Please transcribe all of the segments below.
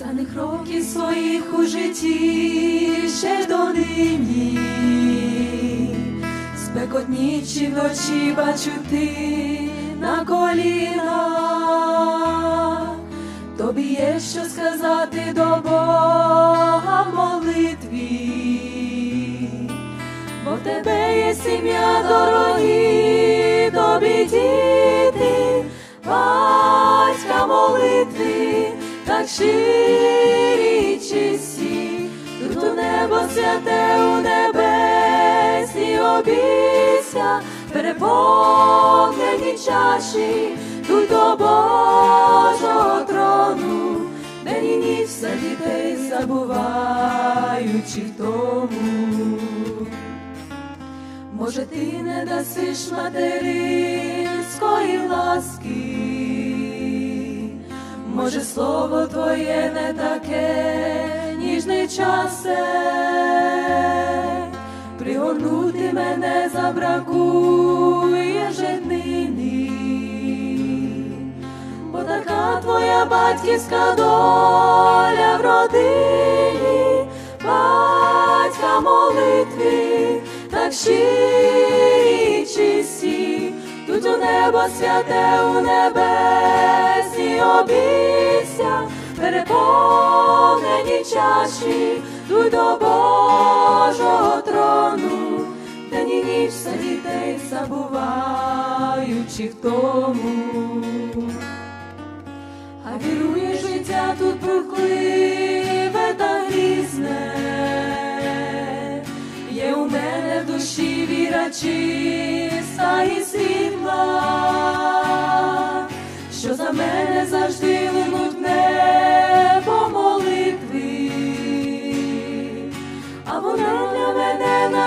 Останніх років своїх у житті ще донині, спекотнічі вночі бачу ти на колінах, тобі є що сказати до Бога в молитві, бо в тебе є сім'я дорогі, тобі діти, батька молитви, так щирі й чисті, тут у небо святе у небесні обійся, переповнені чаші, тут до Божого трону, день і ніч за дітей забуваючи тому. Може, ти не дасиш материнської ласки, може, слово твоє не таке ніжне часе, пригорнути мене забракує вже днини, бо така твоя батьківська доля в родині, батька молитви, так щирі й чисті, тут у небо святе у небесні обійся, переповнені чаші, тут до Божого трону, день і ніч за дітей забуваючи в тому. А вірує життя тут бурхливе та грізне, є у мене в душі віра чиста і світла, що за мене завжди линуть в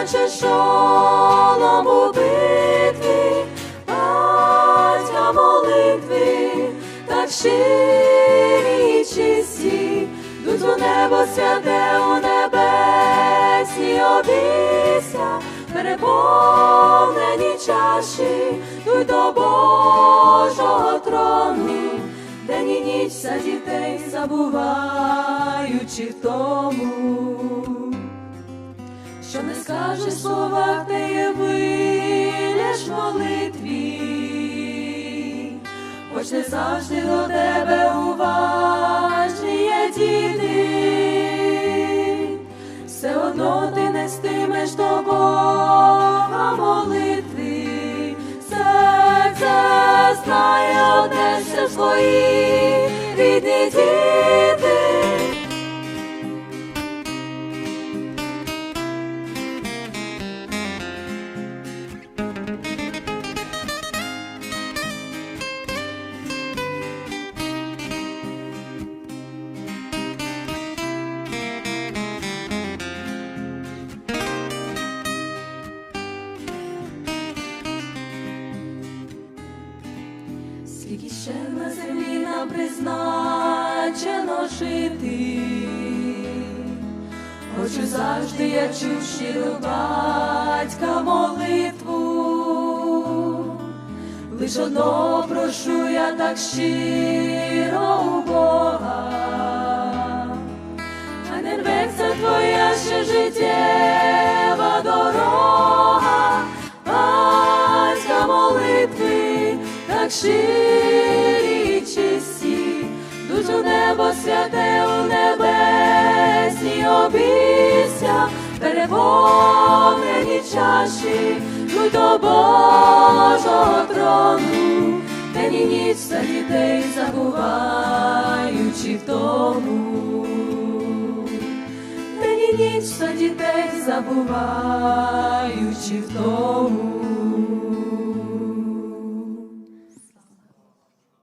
наче шолом у битві, батька молитви, так щирі й чисті, тут у небо святе у небесні обійся, переповнені чаші, тут до Божого трону, день і ніч за дітей забуваючи в тому що не скажеш слова, ти є вилєш молитві, хоч не завжди до тебе уважні є діти, все одно ти нестимеш до Бога молитви, серце знає одне, що свої рідні діти. Ще на землі нам призначено жити, хочу завжди я чув щиру батька молитву, лиш одного прошу я так щиро у Бога, а не рветься твоя ще життєва дорога, батька молитви, так чисті, тут у небо святе у небесні обійся, переповнені чаші, тут до Божого трону, день і ніч за дітей забуваючи в тому. День і ніч за дітей забуваючи в тому.